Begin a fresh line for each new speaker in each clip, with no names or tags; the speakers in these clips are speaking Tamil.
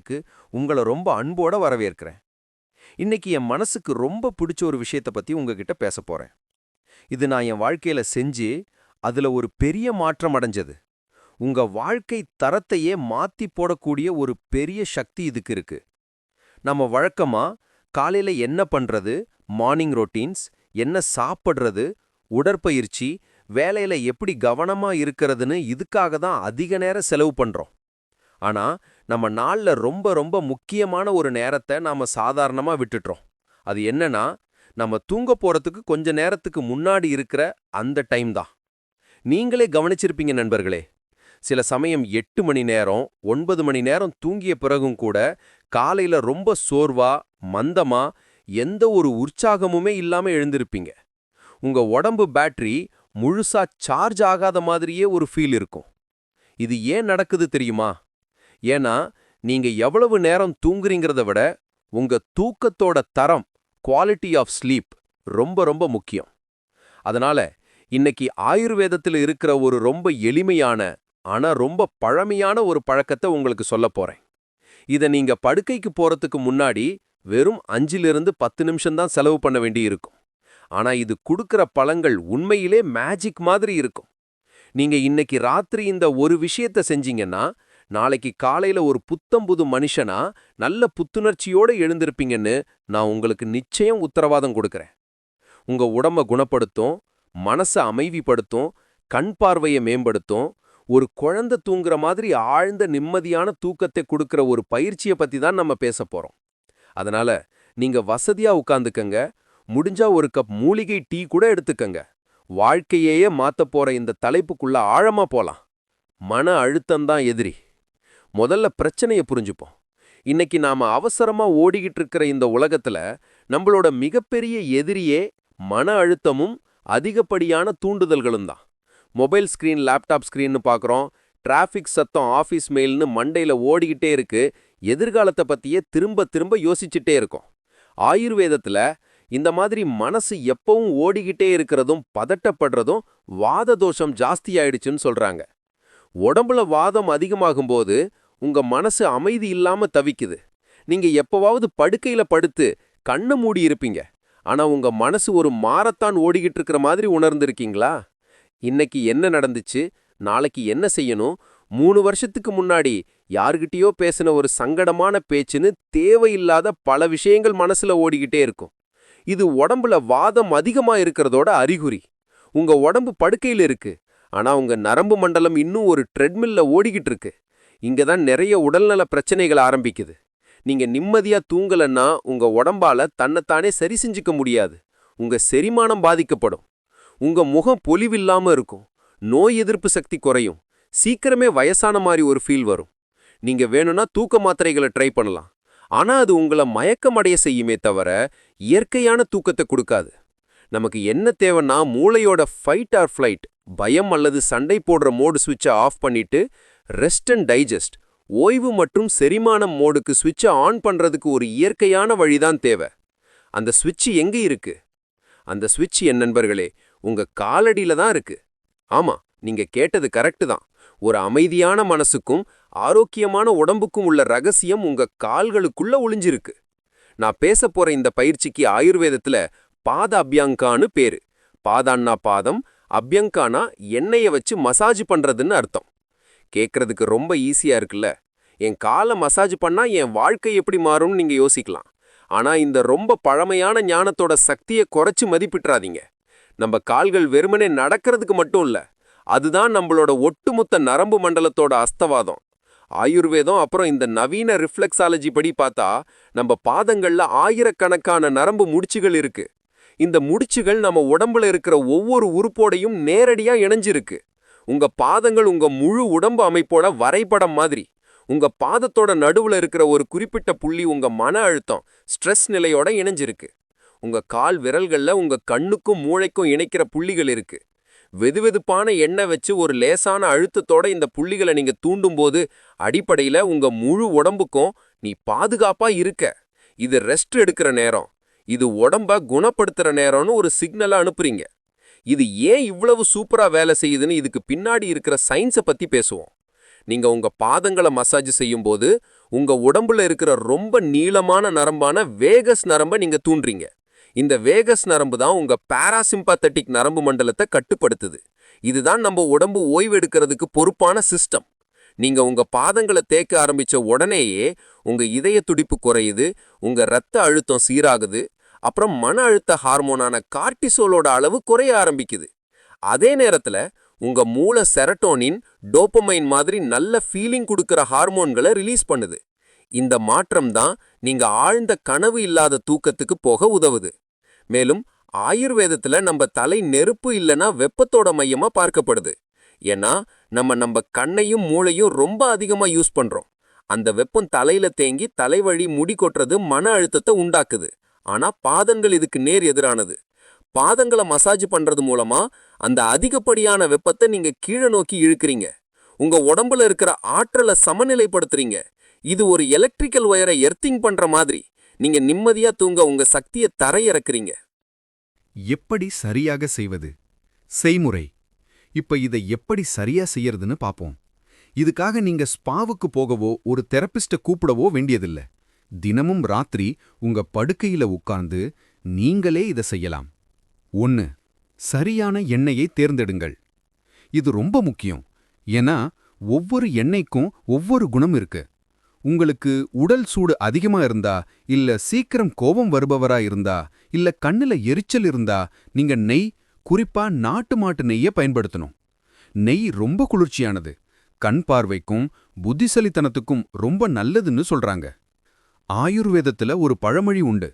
க்கு உங்களை ரொம்ப அன்போட வரவேற்கிறேன். இன்னைக்கு என் மனசுக்கு ரொம்ப பிடிச்ச ஒரு விஷயத்தை பற்றி உங்ககிட்ட பேச போறேன். இது நான் என் வாழ்க்கையில செஞ்சு அதுல ஒரு பெரிய மாற்றம் அடைஞ்சது. உங்க வாழ்க்கை தரத்தையே மாத்தி போடக்கூடிய ஒரு பெரிய சக்தி இதுக்கு இருக்கு. நம்ம வழக்கமா காலையில என்ன பண்றது மார்னிங் ரொட்டீன்ஸ் என்ன சாப்பிட்றது உடற்பயிற்சி வேலையில எப்படி கவனமா இருக்கிறதுன்னு இதுக்காக தான் அதிக நேரம் செலவு பண்றோம். ஆனா நம்ம நாள்ல ரொம்ப ரொம்ப முக்கியமான ஒரு நேரத்தை நாம சாதாரணமா விட்டுட்டோம் அது என்னன்னா நம்ம தூங்க போகிறதுக்கு கொஞ்ச நேரத்துக்கு முன்னாடி இருக்கிற அந்த டைம் தான். நீங்களே கவனிச்சிருப்பீங்க நண்பர்களே சில சமயம் எட்டு மணி நேரம் ஒன்பது மணி நேரம் தூங்கிய பிறகும் கூட காலையில ரொம்ப சோர்வா மந்தமா எந்த ஒரு உற்சாகமுமே இல்லாமல் எழுந்திருப்பீங்க. உங்க உடம்பு பேட்டரி முழுசா சார்ஜ் ஆகாத மாதிரியே ஒரு ஃபீல் இருக்கும். இது ஏன் நடக்குது தெரியுமா? ஏன்னா நீங்க எவ்வளவு நேரம் தூங்குறீங்கிறத விட உங்க தூக்கத்தோட தரம் குவாலிட்டி ஆஃப் ஸ்லீப் ரொம்ப ரொம்ப முக்கியம். அதனால இன்னைக்கு ஆயுர்வேதத்தில் இருக்கிற ஒரு ரொம்ப எளிமையான ஆனா ரொம்ப பழமையான ஒரு பழக்கத்தை உங்களுக்கு சொல்ல போறேன். இத நீங்க படுக்கைக்கு போறதுக்கு முன்னாடி வெறும் அஞ்சிலிருந்து பத்து நிமிஷம் தான் செலவு பண்ண வேண்டி இருக்கும். ஆனா இது கொடுக்கிற பழங்கள் உண்மையிலே மேஜிக் மாதிரி இருக்கும். நீங்க இன்னைக்கு ராத்திரி இந்த ஒரு விஷயத்த செஞ்சீங்கன்னா நாளைக்கு காலையில ஒரு புத்தம்புது மனுஷனா நல்ல புத்துணர்ச்சியோட எழுந்திருப்பீங்கன்னு நான் உங்களுக்கு நிச்சயம் உத்தரவாதம் கொடுக்கறேன். உங்க உடம்ப குணப்படுத்தும் மனசை அமைதிப்படுத்தும் கண் பார்வையை மேம்படுத்தும் ஒரு குழந்தை தூங்குற மாதிரி ஆழ்ந்த நிம்மதியான தூக்கத்தை கொடுக்கற ஒரு பயிற்சியை பத்தி தான் நம்ம பேச போறோம். அதனால நீங்க வசதியா உட்காந்துக்கங்க முடிஞ்சா ஒரு கப் மூலிகை டீ கூட எடுத்துக்கங்க. வாழ்க்கையையே மாத்த போற இந்த தலைப்புக்குள்ள ஆழமா போலாம். மன அழுத்தம்தான் எதிரி. முதல்ல பிரச்சனைய புரிஞ்சுப்போம். இன்னைக்கு நாம அவசரமா ஓடிக்கிட்டு இருக்கிற இந்த உலகத்துல நம்மளோட மிகப்பெரிய எதிரியே மன அழுத்தமும் அதிகப்படியான தூண்டுதல்களும் தான். மொபைல் ஸ்கிரீன் லேப்டாப் ஸ்க்ரீன்னு பார்க்குறோம் டிராஃபிக் சத்தம் ஆஃபீஸ் மெயில்னு மண்டையில ஓடிக்கிட்டே இருக்கு. எதிர்காலத்தை பத்தியே திரும்ப திரும்ப யோசிச்சுட்டே இருக்கோம். ஆயுர்வேதத்துல இந்த மாதிரி மனசு எப்பவும் ஓடிக்கிட்டே இருக்கிறதும் பதட்டப்படுறதும் வாத தோஷம் ஜாஸ்தி ஆயிடுச்சுன்னு சொல்றாங்க. உடம்புல வாதம் அதிகமாகும் போது உங்க மனசு அமைதி இல்லாம தவிக்குது. நீங்க எப்பவாவது படுக்கையில படுத்து கண்ணை மூடி இருப்பீங்க. ஆனா உங்க மனசு ஒரு மாரத்தான் ஓடிக்கிட்டு இருக்கிற மாதிரி உணர்ந்திருக்கீங்களா? இன்னைக்கு என்ன நடந்துச்சு? நாளைக்கு என்ன செய்யணும்? மூணு வருஷத்துக்கு முன்னாடி யாருகிட்டயோ பேசின ஒரு சங்கடமான பேச்சுன்னு தேவையில்லாத பல விஷயங்கள் மனசுல ஓடிக்கிட்டே இருக்கும். இது உடம்புல வாதம் அதிகமா இருக்கிறதோட அறிகுறி. உங்க உடம்பு படுக்கையில இருக்கு. ஆனா உங்க நரம்பு மண்டலம் இன்னும் ஒரு ட்ரெட்மில்ல ஓடிக்கிட்டு இருக்கு இங்கே தான் நிறைய உடல்நல பிரச்சனைகள் ஆரம்பிக்குது. நீங்க நிம்மதியா தூங்கலன்னா உங்க உடம்பால தன்னைத்தானே சரி செஞ்சுக்க முடியாது. உங்க செரிமானம் பாதிக்கப்படும். உங்க முகம் பொலிவில்லாம இருக்கும். நோய் எதிர்ப்பு சக்தி குறையும். சீக்கிரமே வயசான மாதிரி ஒரு ஃபீல் வரும். நீங்க வேணும்னா தூக்க மாத்திரைகளை ட்ரை பண்ணலாம். ஆனா அது உங்களை மயக்கமடைய செய்யுமே தவிர இயற்கையான தூக்கத்தை கொடுக்காது. நமக்கு என்ன தேவைன்னா மூளையோட ஃபைட் ஆர் ஃப்ளைட் பயம் அல்லது சண்டை போடுற மோடு சுவிட்சை ஆஃப் பண்ணிட்டு ரெஸ்ட் அண்ட் டைஜஸ்ட் ஓய்வு மற்றும் செரிமானம் மோடுக்கு சுவிட்சை ஆன் பண்றதுக்கு ஒரு இயற்கையான வழிதான் தேவை. அந்த சுவிட்ச் எங்க இருக்கு? அந்த சுவிட்ச் என் நண்பர்களே உங்க காலடியில தான் இருக்கு. ஆமா நீங்க கேட்டது கரெக்டு தான். ஒரு அமைதியான மனசுக்கும் ஆரோக்கியமான உடம்புக்கும் உள்ள ரகசியம் உங்க கால்களுக்குள்ள ஒளிஞ்சிருக்கு. நான் பேச போற இந்த பயிற்சிக்கு ஆயுர்வேதத்துல பாத அபியங்கான்னு பேரு. பாதான்னா பாதம் அபியங்கானா எண்ணெய வச்சு மசாஜ் பண்றதுன்னு அர்த்தம். கேக்குறதுக்கு ரொம்ப ஈஸியா இருக்குல்ல? என் காலை மசாஜ் பண்ணா என் வாழ்க்கை எப்படி மாறும்னு நீங்க யோசிக்கலாம். ஆனா இந்த ரொம்ப பழமையான ஞானத்தோட சக்தியை குறைச்சு மதிப்பிட்றாதீங்க. நம்ம கால்கள் வெறுமனே நடக்கிறதுக்கு மட்டும் இல்ல அதுதான் நம்மளோட ஒட்டுமொத்த நரம்பு மண்டலத்தோட அஸ்தவாதம். ஆயுர்வேதம் அப்புறம் இந்த நவீன ரிஃப்ளெக்ஸாலஜி படி பார்த்தா நம்ம பாதங்கள்ல ஆயிரக்கணக்கான நரம்பு முடிச்சுகள் இருக்கு. இந்த முடிச்சுகள் நம்ம உடம்புல இருக்கிற ஒவ்வொரு உறுப்போடையும் நேரடியா இணைஞ்சிருக்கு. உங்க பாதங்கள் உங்க முழு உடம்பு அமைப்போட வரைபடம் மாதிரி. உங்க பாதத்தோட நடுவுல இருக்கிற ஒரு குறிப்பிட்ட புள்ளி உங்க மன அழுத்தம் ஸ்ட்ரெஸ் நிலையோட இணைஞ்சிருக்கு. உங்க கால் விரல்கள்ல உங்க கண்ணுக்கும் மூளைக்கும் இணைக்கிற புள்ளிகள் இருக்கு. வெதுவெதுப்பான எண்ணெய் வச்சு ஒரு லேசான அழுத்தத்தோட இந்த புள்ளிகளை நீங்க தூண்டும்போது அடிப்படையில உங்க முழு உடம்புக்கும் நீ பாதுகாப்பா இருக்க. இது ரெஸ்ட் எடுக்கிற நேரம். இது உடம்ப குணப்படுத்துற நேரம்னு ஒரு சிக்னலை அனுப்புறீங்க. இது ஏன் இவ்வளவு சூப்பரா வேலை செய்யுதுன்னு இதுக்கு பின்னாடி இருக்கிற சயின்ஸை பத்தி பேசுவோம். நீங்க உங்க பாதங்களை மசாஜ் செய்யும்போது உங்க உடம்புல இருக்கிற ரொம்ப நீளமான நரம்பான வேகஸ் நரம்பை நீங்க தூண்டுறீங்க. இந்த வேகஸ் நரம்பு தான் உங்க பாராசிம்பத்தட்டிக் நரம்பு மண்டலத்தை கட்டுப்படுத்துது. இதுதான் நம்ம உடம்பு ஓய்வெடுக்கிறதுக்கு பொறுப்பான சிஸ்டம் நீங்க உங்க பாதங்களை தேக்க ஆரம்பிச்ச உடனேயே உங்க இதய துடிப்பு குறையுது உங்க ரத்த அழுத்தம் சீராகுது அப்புறம் மன அழுத்த ஹார்மோனான கார்டிசோலோட அளவு குறைய ஆரம்பிக்குது. அதே நேரத்துல உங்க மூளை செரட்டோனின் டோப்பமைன் மாதிரி நல்ல ஃபீலிங் கொடுக்குற ஹார்மோன்களை ரிலீஸ் பண்ணுது. இந்த மாற்றம் தான் நீங்க ஆழ்ந்த கனவு இல்லாத தூக்கத்துக்கு போக உதவுது. மேலும் ஆயுர்வேதத்துல நம்ம தலை நெருப்பு இல்லனா வெப்பத்தோட மையமா பார்க்கப்படுது. ஏன்னா நம்ம நம்ம கண்ணையும் மூளையும் ரொம்ப அதிகமா யூஸ் பண்றோம். அந்த வெப்பம் தலையில தேங்கி தலைவழி முடி கொட்டுறது மன அழுத்தத்தை உண்டாக்குது. ஆனால் பாதங்கள் இதுக்கு நேர் எதிரானது. பாதங்களை மசாஜ் பண்ணுறது மூலமாக அந்த அதிகப்படியான வெப்பத்தை நீங்கள் கீழே நோக்கி இழுக்கிறீங்க. உங்கள் உடம்புல இருக்கிற ஆற்றலை சமநிலைப்படுத்துறீங்க. இது ஒரு எலக்ட்ரிக்கல் ஒயரை எர்த்திங் பண்ணுற மாதிரி. நீங்கள் நிம்மதியாக தூங்க உங்கள் சக்தியை தரையிறக்குறீங்க.
எப்படி சரியாக செய்வது? செய்முறை. இப்ப இதை எப்படி சரியா செய்யறதுன்னு பாப்போம். இதுக்காக நீங்க ஸ்பாவுக்கு போகவோ ஒரு தெரப்பிஸ்ட்டை கூப்பிடவோ வேண்டியதில்லை. தினமும் ராத்திரி உங்க படுக்கையில உட்கார்ந்து நீங்களே இதை செய்யலாம். ஒன்னு சரியான எண்ணெயை தேர்ந்தெடுங்கள். இது ரொம்ப முக்கியம். ஏன்னா ஒவ்வொரு எண்ணெய்க்கும் ஒவ்வொரு குணம் இருக்கு. உங்களுக்கு உடல் சூடு அதிகமா இருந்தா இல்ல சீக்கிரம் கோபம் வருபவரா இருந்தா இல்ல கண்ணுல எரிச்சல் இருந்தா நீங்க நெய் குறிப்பா நாட்டு மாட்டு நெய்ய பயன்படுத்தணும். நெய் ரொம்ப குளிர்ச்சியானது. கண் பார்வைக்கும் புத்திசலித்தனத்துக்கும் ரொம்ப நல்லதுன்னு சொல்றாங்க. ஆயுர்வேதத்துல ஒரு பழமொழி உண்டு.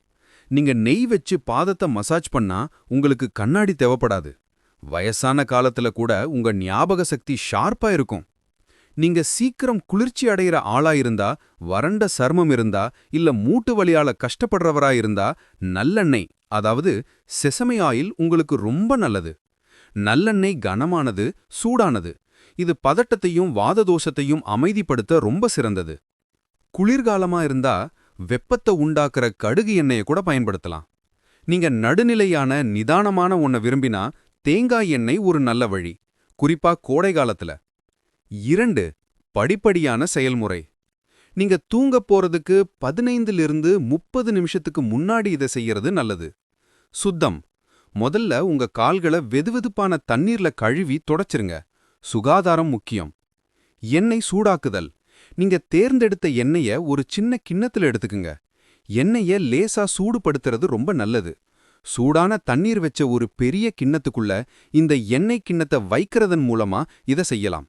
நீங்க நெய் வச்சு பாதத்தை மசாஜ் பண்ணா உங்களுக்கு கண்ணாடி தேவைப்படாது. வயசான காலத்துல கூட உங்க ஞாபக சக்தி ஷார்ப்பா இருக்கும். நீங்க சீக்கிரம் குளிர்ச்சி அடையிற ஆளா இருந்தா வறண்ட சர்மம் இருந்தா இல்ல மூட்டு வலியால கஷ்டப்படுறவரா இருந்தா நல்லெண்ணெய் அதாவது செசமை ஆயில் உங்களுக்கு ரொம்ப நல்லது. நல்லெண்ணெய் கனமானது சூடானது. இது பதட்டத்தையும் வாததோஷத்தையும் அமைதிப்படுத்த ரொம்ப சிறந்தது. குளிர்காலமா இருந்தா வெப்பத்தை உண்டாக்குற கடுகு எண்ணெயை கூட பயன்படுத்தலாம். நீங்க நடுநிலையான நிதானமான ஒன்ன விரும்பினா தேங்காய் எண்ணெய் ஒரு நல்ல வழி. குறிப்பா கோடை காலத்துல. இரண்டு படிப்படியான செயல்முறை. நீங்க தூங்க போறதுக்கு பதினைந்திலிருந்து முப்பது நிமிஷத்துக்கு முன்னாடி இதை செய்யறது நல்லது. சுத்தம். முதல்ல உங்க கால்களை வெதுவெதுப்பான தண்ணீர்ல கழுவி தொடச்சிருங்க. சுகாதாரம் முக்கியம். எண்ணெய் சூடாக்குதல். நீங்க தேர்ந்தெடுத்த எண்ணெய ஒரு சின்ன கிண்ணத்துல எடுத்துக்குங்க. எண்ணெய லேசா சூடுபடுத்துறது ரொம்ப நல்லது. சூடான தண்ணீர் வச்ச ஒரு பெரிய கிண்ணத்துக்குள்ள இந்த எண்ணெய் கிண்ணத்தை வைக்கிறதன் மூலமா இதை செய்யலாம்.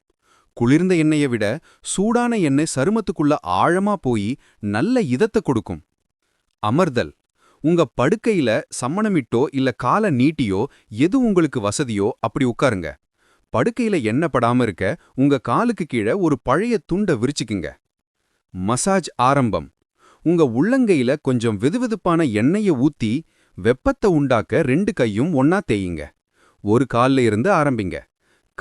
குளிர்ந்த எண்ணெயை விட சூடான எண்ணெய் சருமத்துக்குள்ள ஆழமா போய் நல்ல இதத்தை கொடுக்கும். அமர்தல். உங்க படுக்கையில சம்மணமிட்டோ இல்ல கால நீட்டியோ எது உங்களுக்கு வசதியோ அப்படி உட்காருங்க. படுக்கையில எண்ணெய் படாம இருக்க உங்க காலுக்கு கீழே ஒரு பழைய துண்டை விரிச்சுக்குங்க. மசாஜ் ஆரம்பம். உங்க உள்ளங்கையில கொஞ்சம் வெதுவெதுப்பான எண்ணெய ஊத்தி வெப்பத்தை உண்டாக்க ரெண்டு கையும் ஒன்னா தேயுங்க. ஒரு கால்ல இருந்து ஆரம்பிங்க.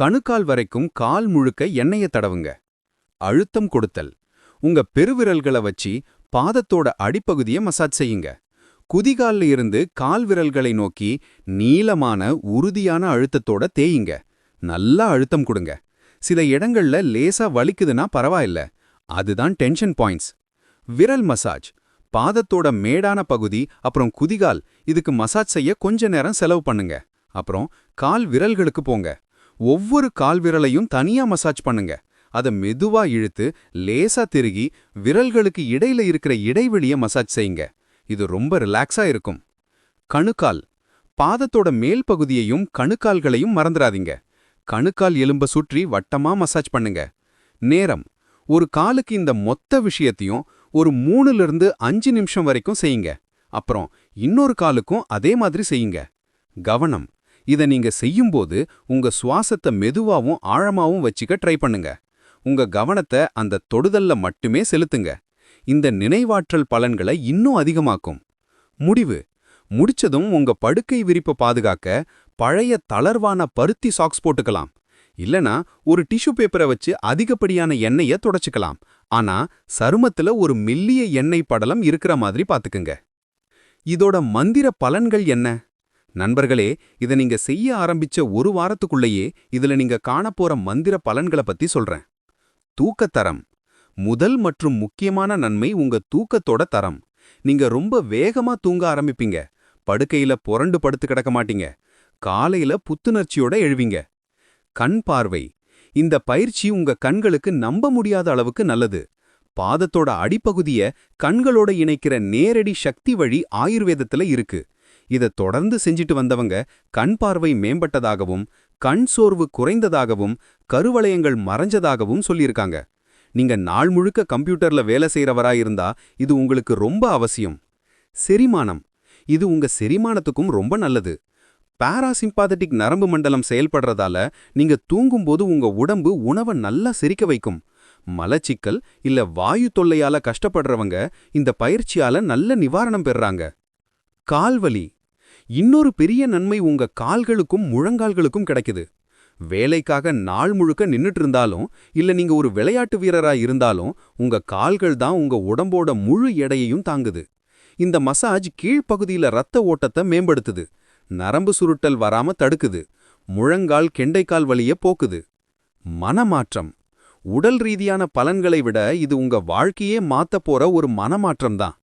கணுக்கால் வரைக்கும் கால் முழுக்க எண்ணெய தடவுங்க. அழுத்தம் கொடுத்தல். உங்க பெருவிரல்களை வச்சு பாதத்தோட அடிப்பகுதியை மசாஜ் செய்யுங்க. குதிகால்ல இருந்து கால் விரல்களை நோக்கி நீளமான உறுதியான அழுத்தத்தோட தேயுங்க. நல்லா அழுத்தம் கொடுங்க. சில இடங்கள்ல லேசா வலிக்குதுன்னா பரவாயில்ல. அதுதான் டென்ஷன் பாயிண்ட்ஸ் விரல் மசாஜ் பாதத்தோட மேடான பகுதி அப்புறம் குதிகால். இதுக்கு மசாஜ் செய்ய கொஞ்ச நேரம் செலவு பண்ணுங்க. அப்புறம் கால் விரல்களுக்கு போங்க. ஒவ்வொரு கால் விரலையும் தனியா மசாஜ் பண்ணுங்க. அதை மெதுவா இழுத்து லேசா திருகி விரல்களுக்கு இடையில இருக்கிற இடைவெளிய மசாஜ் செய்யுங்க. இது ரொம்ப ரிலாக்ஸா இருக்கும். கணுக்கால். பாதத்தோட மேல் பகுதியையும் கணுக்கால்களையும் மறந்துடாதீங்க கணுக்கால் எலும்ப சுற்றி வட்டமா மசாஜ் பண்ணுங்க. நேரம். ஒரு காலுக்கு இந்த மொத்த விஷயத்தையும் ஒரு மூணுல இருந்து அஞ்சு நிமிஷம் வரைக்கும் செய்யுங்க. அப்புறம் இன்னொரு காலுக்கும் அதே மாதிரி செய்யுங்க. கவனம். இத நீங்க செய்யும்போது உங்க சுவாசத்தை மெதுவாகவும் ஆழமாவும் வச்சுக்க ட்ரை பண்ணுங்க. உங்க கவனத்தை அந்த தொடுதல்ல மட்டுமே செலுத்துங்க. இந்த நினைவாற்றல் பலன்களை இன்னும் அதிகமாக்கும். முடிவு. முடிச்சதும் உங்க படுக்கை விரிப்பை பாதுகாக்க பழைய தளர்வான பருத்தி சாக்ஸ் போட்டுக்கலாம். இல்லனா ஒரு டிஷ்யூ பேப்பரை வச்சு அதிகப்படியான எண்ணெய தொடச்சுக்கலாம். ஆனா சருமத்துல ஒரு மெல்லிய எண்ணெய் படலம் இருக்கிற மாதிரி பாத்துக்குங்க. இதோட மந்திர பலன்கள் என்ன? நண்பர்களே இதை நீங்க செய்ய ஆரம்பிச்ச ஒரு வாரத்துக்குள்ளேயே இதுல நீங்க காணப்போற மந்திர பலன்களை பத்தி சொல்றேன். தூக்கத்தரம். முதல் மற்றும் முக்கியமான நன்மை உங்க தூக்கத்தோட தரம். நீங்க ரொம்ப வேகமா தூங்க ஆரம்பிப்பீங்க. படுக்கையில புரண்டு படுத்து கிடக்க மாட்டீங்க. காலையில புத்துணர்ச்சியோட எழுவீங்க. கண் பார்வை. இந்த பயிற்சி உங்க கண்களுக்கு நம்ப முடியாத அளவுக்கு நல்லது. பாதத்தோட அடிப்பகுதிய கண்களோட இணைக்கிற நேரடி சக்தி வழி ஆயுர்வேதத்துல இருக்கு. இத தொடர்ந்து செஞ்சிட்டு வந்தவங்க கண் பார்வை மேம்பட்டதாகவும் கண் சோர்வு குறைந்ததாகவும் கருவளையங்கள் மறைஞ்சதாகவும் சொல்லியிருக்காங்க. நீங்க நாள் முழுக்க கம்ப்யூட்டர்ல வேலை செய்யறவரா இருந்தா இது உங்களுக்கு ரொம்ப அவசியம். செரிமானம். இது உங்க செரிமானத்துக்கும் ரொம்ப நல்லது. பாராசிம்பாதட்டிக் நரம்பு மண்டலம் செயல்படுறதால நீங்க தூங்கும்போது உங்க உடம்பு உணவை நல்லா செரிக்க வைக்கும். மலச்சிக்கல் இல்ல வாயு தொல்லையால கஷ்டப்படுறவங்க இந்த பயிற்சியால நல்ல நிவாரணம் பெறாங்க. கால்வலி. இன்னொரு பெரிய நன்மை உங்க கால்களுக்கும் முழங்கால்களுக்கும் கிடைக்குது. வேலைக்காக நாள் முழுக்க நின்னுட்டு இருந்தாலும் இல்ல நீங்க ஒரு விளையாட்டு வீரரா இருந்தாலும் உங்க கால்கள் தான் உங்க உடம்போட முழு எடையையும் தாங்குது. இந்த மசாஜ் கீழ்ப்பகுதியில ரத்த ஓட்டத்தை மேம்படுத்துது. நரம்பு சுருட்டல் வராம தடுக்குது. முழங்கால் கெண்டைக்கால் வழிய போக்குது. மனமாற்றம். உடல் ரீதியான பலன்களை விட இது உங்க வாழ்க்கையே மாத்த போற ஒரு மனமாற்றம் தான்.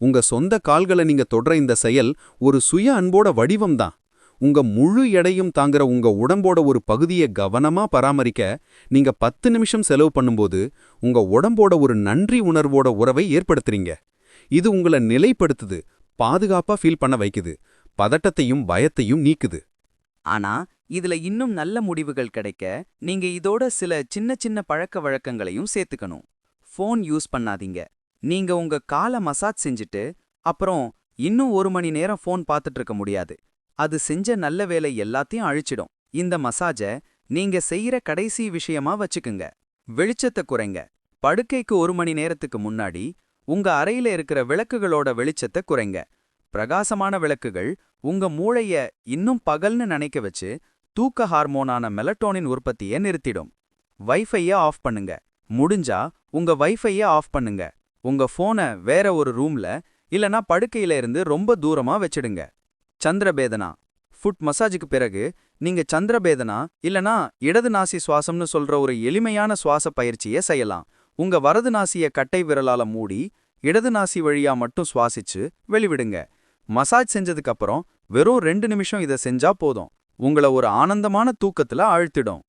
உங்க சொந்த கால்களை நீங்க தொடர இந்த செயல் ஒரு சுய அன்போட வடிவம் தான். உங்க முழு எடையும் தாங்குற உங்க உடம்போட ஒரு பகுதியை கவனமா பராமரிக்க நீங்க பத்து நிமிஷம் செலவு பண்ணும்போது உங்க உடம்போட ஒரு நன்றி உணர்வோட உறவை ஏற்படுத்துறீங்க. இது உங்களை நிலைப்படுத்துது பாதுகாப்பா ஃபீல் பண்ண வைக்குது. பதட்டத்தையும் பயத்தையும் நீக்குது.
ஆனா இதுல இன்னும் நல்ல முடிவுகள் கிடைக்க நீங்க இதோட சில சின்ன சின்ன பழக்க வழக்கங்களையும் சேர்த்துக்கணும். ஃபோன் யூஸ் பண்ணாதீங்க. நீங்க உங்க காலை மசாஜ் செஞ்சுட்டு அப்புறம் இன்னும் ஒரு மணி நேரம் ஃபோன் பார்த்துட்டு இருக்க முடியாது. அது செஞ்ச நல்ல வேலை எல்லாத்தையும் அழிச்சிடும். இந்த மசாஜ நீங்க செய்யற கடைசி விஷயமா வச்சுக்குங்க. வெளிச்சத்தை குறைங்க. படுக்கைக்கு ஒரு மணி நேரத்துக்கு முன்னாடி உங்க அறையில இருக்கிற விளக்குகளோட வெளிச்சத்தை குறைங்க. பிரகாசமான விளக்குகள் உங்க மூளைய இன்னும் பகல்னு நினைக்க வச்சு தூக்க ஹார்மோனான மெலட்டோனின் உற்பத்தியை நிறுத்திடும். வைஃபைய ஆஃப் பண்ணுங்க. முடிஞ்சா உங்க வைஃபைய ஆஃப் பண்ணுங்க. உங்க போனை வேற ஒரு ரூம்ல இல்லனா படுக்கையில இருந்து ரொம்ப தூரமா வச்சிடுங்க. சந்திரபேதனா. ஃபுட் மசாஜுக்கு பிறகு நீங்க சந்திரபேதனா இல்லனா இடது நாசி சுவாசம்னு சொல்ற ஒரு எளிமையான சுவாச பயிற்சியை செய்யலாம். உங்க வரது நாசிய கட்டை விரலால மூடி இடது நாசி வழியா மட்டும் சுவாசிச்சு வெளிவிடுங்க. மசாஜ் செஞ்சதுக்கு அப்புறம் வெறும் ரெண்டு நிமிஷம் இதை செஞ்சா போதும். உங்களை ஒரு ஆனந்தமான தூக்கத்துல ஆழ்த்திடும்.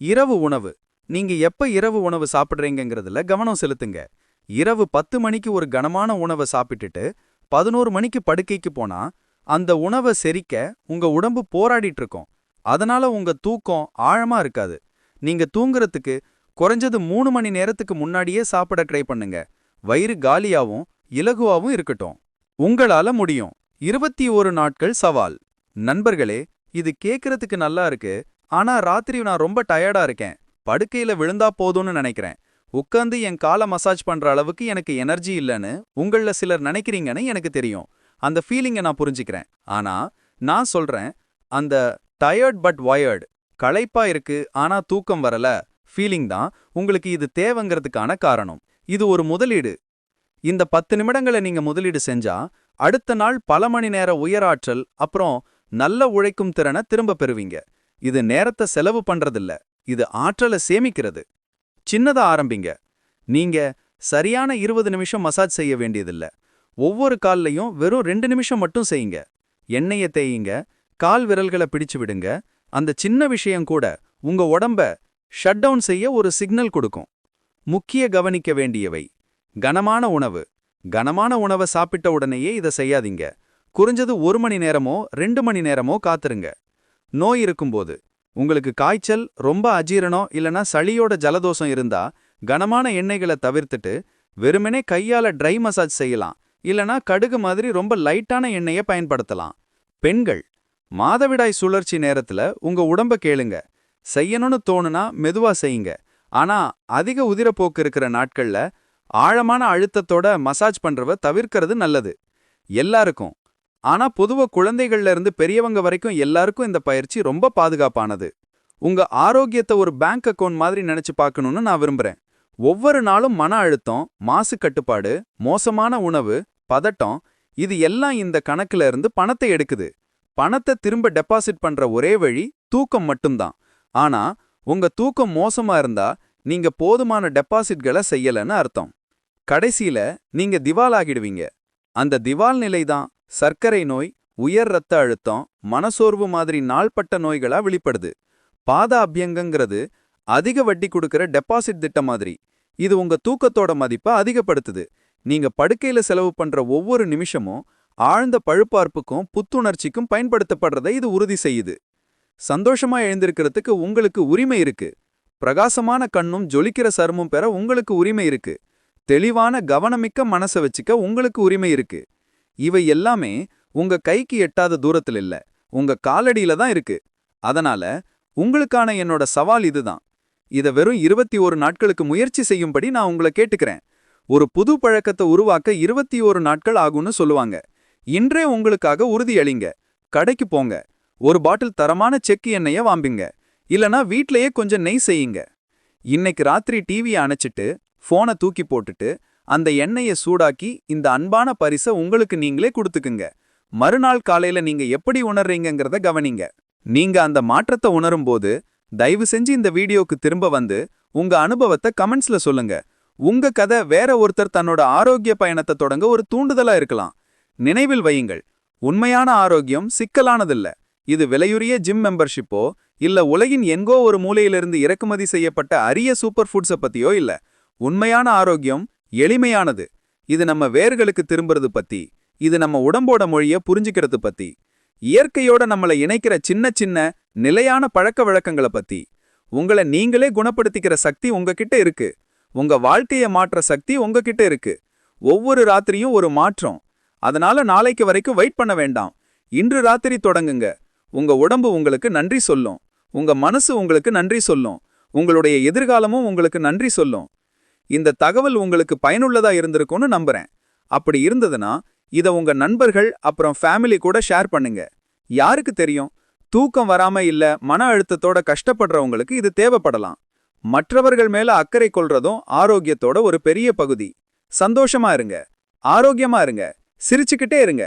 இரவு உணவு. நீங்க எப்ப இரவு உணவு சாப்பிட்றீங்கிறதுல கவனம் செலுத்துங்க. இரவு பத்து மணிக்கு ஒரு கனமான உணவை சாப்பிட்டுட்டு பதினோரு மணிக்கு படுக்கைக்கு போனா அந்த உணவை செரிக்க உங்க உடம்பு போராடிட்டு இருக்கும். அதனால உங்க தூக்கம் ஆழமா இருக்காது. நீங்க தூங்குறதுக்கு குறைஞ்சது மூணு மணி நேரத்துக்கு முன்னாடியே சாப்பிட ட்ரை பண்ணுங்க. வயிறு காலியாவும் இலகுவாவும் இருக்கட்டும். உங்களால முடியும். இருபத்தி ஒரு நாட்கள் சவால். நண்பர்களே இது கேக்குறதுக்கு நல்லா இருக்கு. ஆனா ராத்திரி நான் ரொம்ப டயர்டா இருக்கேன். படுக்கையில விழுந்தா போதும்னு நினைக்கிறேன். உட்காந்து என் காலை மசாஜ் பண்ற அளவுக்கு எனக்கு எனர்ஜி இல்லைன்னு உங்கள சிலர் நினைக்கிறீங்கன்னு எனக்கு தெரியும். அந்த ஃபீலிங்கை நான் புரிஞ்சுக்கிறேன். ஆனா நான் சொல்றேன் அந்த டயர்ட் பட் வயர்டு களைப்பா இருக்கு ஆனா தூக்கம் வரல ஃபீலிங் தான் உங்களுக்கு இது தேவைங்கிறதுக்கான காரணம். இது ஒரு முதலீடு. இந்த பத்து நிமிடங்களை நீங்க முதலீடு செஞ்சா அடுத்த நாள் பல மணி நேர உயராற்றல் அப்புறம் நல்ல உழைக்கும் திறனை திரும்ப பெறுவீங்க. இது நேரத்தை செலவு பண்றதில்ல இது ஆற்றலை சேமிக்கிறது. சின்னதா ஆரம்பிங்க. நீங்க சரியான இருபது நிமிஷம் மசாஜ் செய்ய வேண்டியதில்ல. ஒவ்வொரு கால்லையும் வெறும் ரெண்டு நிமிஷம் மட்டும் செய்யுங்க. எண்ணெய தேயுங்க கால் விரல்களை பிடிச்சு விடுங்க. அந்த சின்ன விஷயம் கூட உங்க உடம்ப ஷட் டவுன் செய்ய ஒரு சிக்னல் கொடுக்கும். முக்கிய கவனிக்க வேண்டியவை கனமான உணவு. கனமான உணவை சாப்பிட்ட உடனேயே இதை செய்யாதீங்க. குறைஞ்சது ஒரு மணி நேரமோ ரெண்டு மணி நேரமோ காத்துருங்க. நோய் இருக்கும்போது உங்களுக்கு காய்ச்சல் ரொம்ப அஜீரணம் இல்லனா சளியோட ஜலதோஷம் இருந்தா கனமான எண்ணெய்களை தவிர்த்துட்டு வெறுமனே கையால ட்ரை மசாஜ் செய்யலாம். இல்லனா கடுகு மாதிரி ரொம்ப லைட்டான எண்ணெயை பயன்படுத்தலாம். பெண்கள் மாதவிடாய் சுழற்சி நேரத்துல உங்க உடம்ப கேளுங்க. செய்யணும்னு தோணுனா மெதுவா செய்யுங்க. ஆனா அதிக உதிரப்போக்கு இருக்கிற நாட்கள்ல ஆழமான அழுத்தத்தோட மசாஜ் பண்றவ தவிர்க்கிறது நல்லது. எல்லாருக்கும். ஆனா பொதுவா குழந்தைகள்ல இருந்து பெரியவங்க வரைக்கும் எல்லாருக்கும் இந்த பயிற்சி ரொம்ப பாதுகாப்பானது. உங்க ஆரோக்கியத்தை ஒரு பேங்க் அக்கவுண்ட் மாதிரி நினைச்சு பார்க்கணும்னு நான் விரும்புறேன். ஒவ்வொரு நாளும் மன அழுத்தம் மாசு கட்டுப்பாடு மோசமான உணவு பதட்டம் இது எல்லாம் இந்த கணக்குல இருந்து பணத்தை எடுக்குது. பணத்தை திரும்ப டெபாசிட் பண்ற ஒரே வழி தூக்கம் மட்டும்தான். ஆனா உங்க தூக்கம் மோசமா இருந்தா
நீங்க போதுமான டெபாசிட்களை செய்யலன்னு அர்த்தம். கடைசியில நீங்க திவாலாகிடுவீங்க. அந்த திவால் நிலை தான் சர்க்கரை நோய் உயர் ரத்த அழுத்தம் மனசோர்வு மாதிரி நாள்பட்ட நோய்களா வெளிப்படுது. பாத அபியங்கங்கிறது அதிக வட்டி கொடுக்கிற டெபாசிட் திட்டம் மாதிரி. இது உங்க தூக்கத்தோட மதிப்பை அதிகப்படுத்துது. நீங்க படுக்கையில செலவு பண்ற ஒவ்வொரு நிமிஷமும் ஆழ்ந்த பழுப்பார்ப்புக்கும் புத்துணர்ச்சிக்கும் பயன்படுத்தப்படுறதை இது உறுதி செய்யுது. சந்தோஷமா எழுந்திருக்கிறதுக்கு உங்களுக்கு உரிமை இருக்கு. பிரகாசமான கண்ணும் ஜொலிக்கிற சருமும் பெற உங்களுக்கு உரிமை இருக்கு. தெளிவான கவனமிக்க மனச வச்சுக்க உங்களுக்கு உரிமை இருக்கு. இவை எல்லாமே உங்க கைக்கு எட்டாத தூரத்தில் இல்ல. உங்க காலடியில தான் இருக்கு. அதனால உங்களுக்கான என்னோட சவால் இதுதான். இத வெறும் இருபத்தி ஒரு நாட்களுக்கு முயற்சி செய்யும்படி நான் உங்களை கேட்டுக்கிறேன். ஒரு புது பழக்கத்தை உருவாக்க இருபத்தி ஒரு நாட்கள் ஆகும்னு சொல்லுவாங்க. இன்றே உங்களுக்காக உறுதியளிங்க கடைக்கு போங்க. ஒரு பாட்டில் தரமான செக்கு எண்ணெய வாம்பிங்க. இல்லனா வீட்லயே கொஞ்சம் நெய் செய்யுங்க. இன்னைக்கு ராத்திரி டிவியை அணைச்சிட்டு ஃபோனை தூக்கி போட்டுட்டு அந்த எண்ணெயை சூடாக்கி இந்த அன்பான பரிசை உங்களுக்கு நீங்களே கொடுத்துக்குங்க. மறுநாள் காலையில நீங்க எப்படி உணர்றீங்கிறத கவனிங்க. நீங்க அந்த மாற்றத்தை உணரும்போது தயவு செஞ்சு இந்த வீடியோக்கு திரும்ப வந்து உங்க அனுபவத்தை கமெண்ட்ஸ்ல சொல்லுங்க. உங்க கதை வேற ஒருத்தர் தன்னோட ஆரோக்கிய பயணத்தை தொடங்க ஒரு தூண்டுதலா இருக்கலாம். நினைவில் வையுங்கள் உண்மையான ஆரோக்கியம் சிக்கலானதில்ல. இது விலையுரிய ஜிம் மெம்பர்ஷிப்போ இல்ல உலகின் எங்கோ ஒரு மூலையிலிருந்து இறக்குமதி செய்யப்பட்ட அரிய சூப்பர் ஃபுட்ஸ பத்தியோ இல்ல. உண்மையான ஆரோக்கியம் எளிமையானது. இது நம்ம வேர்களுக்கு திரும்புறது பத்தி இது நம்ம உடம்போட மொழிய புரிஞ்சுக்கிறது பத்தி இயற்கையோட நம்மள இணைக்கிற சின்ன சின்ன நிலையான பழக்க வழக்கங்களை பத்தி. உங்களை நீங்களே குணப்படுத்திக்கிற சக்தி உங்ககிட்ட இருக்கு. உங்க வாழ்க்கைய மாற்ற சக்தி உங்ககிட்ட இருக்கு. ஒவ்வொரு ராத்திரியும் ஒரு மாற்றம். அதனால நாளைக்கு வரைக்கும் வெயிட் பண்ண வேண்டாம். இன்று ராத்திரி தொடங்குங்க. உங்க உடம்பு உங்களுக்கு நன்றி சொல்லும். உங்க மனசு உங்களுக்கு நன்றி சொல்லும். உங்களுடைய எதிர்காலமும் உங்களுக்கு நன்றி சொல்லும். இந்த தகவல் உங்களுக்கு பயனுள்ளதா இருந்திருக்கும்னு நம்புறேன். அப்படி இருந்ததுன்னா இத உங்க நண்பர்கள் அப்புறம் ஃபேமிலி கூட ஷேர் பண்ணுங்க. யாருக்கு தெரியும்? தூக்கம் வராம இல்ல மன அழுத்தத்தோட கஷ்டப்படுறவங்களுக்கு இது தேவைப்படலாம். மற்றவர்கள் மேல அக்கறை கொள்றதும் ஆரோக்கியத்தோட ஒரு பெரிய பகுதி. சந்தோஷமா இருங்க. ஆரோக்கியமா இருங்க. சிரிச்சுக்கிட்டே இருங்க.